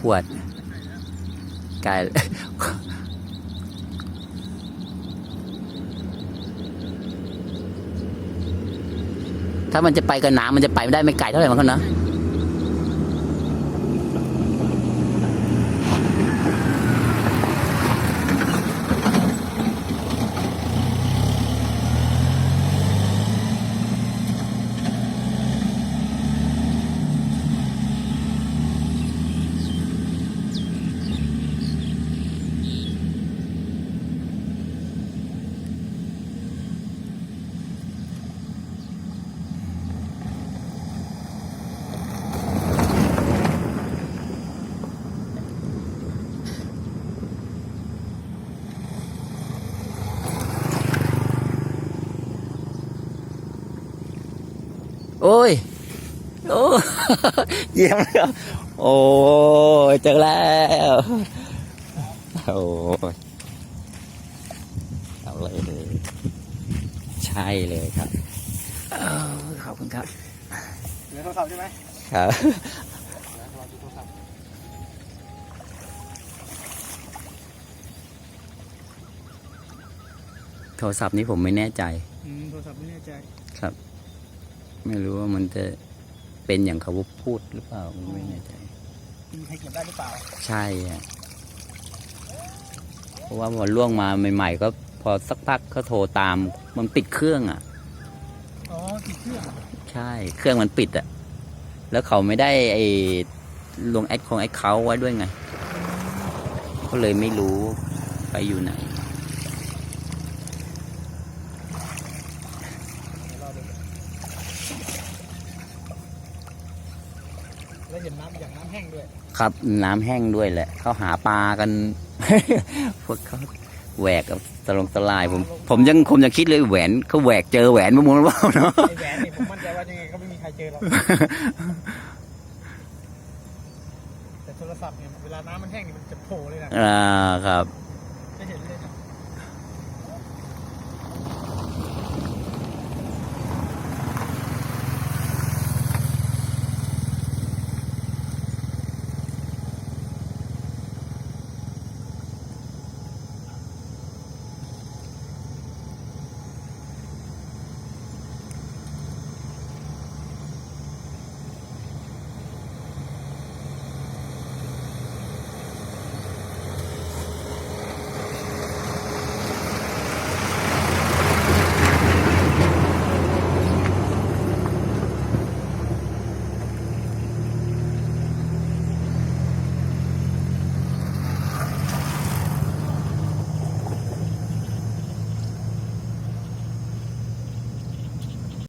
ขวดไกลถ้ามันจะไปกับน้ำมันจะไปไม่ได้ไม่ไกลเท่าไหร่มันก็นะ โอ้ย โอ้เยี่ยมเลยครับ โอ้ยเจอแล้ว โอ้ยเอาเลยเลยใช่เลยครับเออขอบคุณครับเหลือโทรศัพท์ใช่ไหมครับรอดูโทรศัพท์โทรศัพท์นี้ผมไม่แน่ใจอืมโทรศัพท์ไม่แน่ใจ ครับ ไม่รู้ว่ามันจะเป็นอย่างเขาพูดหรือเปล่าไม่แน่ใจมีใครเก็บได้หรือเปล่า ใช่ฮะเพราะว่าพอล่วงมาใหม่ๆก็พอสักพักเขาโทรตาม มันปิดเครื่องอะ อ๋อติดเครื่องใช่ เครื่องมันปิดอะ แล้วเขาไม่ได้ไอ้ลงแอดของแอดเขาไว้ด้วยไง ก็เลยไม่รู้ไปอยู่ไหน เดี๋ยวรอดู แล้วเห็นน้ำอย่างน้ำแห้งด้วย ครับน้ำแห้งด้วยแหละเขาหาปลากัน พวกเขาแหวกกับสลงสลายผม ผมยังผมยังคิดเลยแหวนเขาแหวกเจอแหวนมามุงหรือเปล่าเนาะไอ้แหวนนี่ผมมั่นใจว่ายังไงก็ไม่มีใครเจอหรอกแต่โทรศัพท์เนี่ยเวลาน้ำมันแห้งนี่มันจะโผล่เลยนะอ่าครับ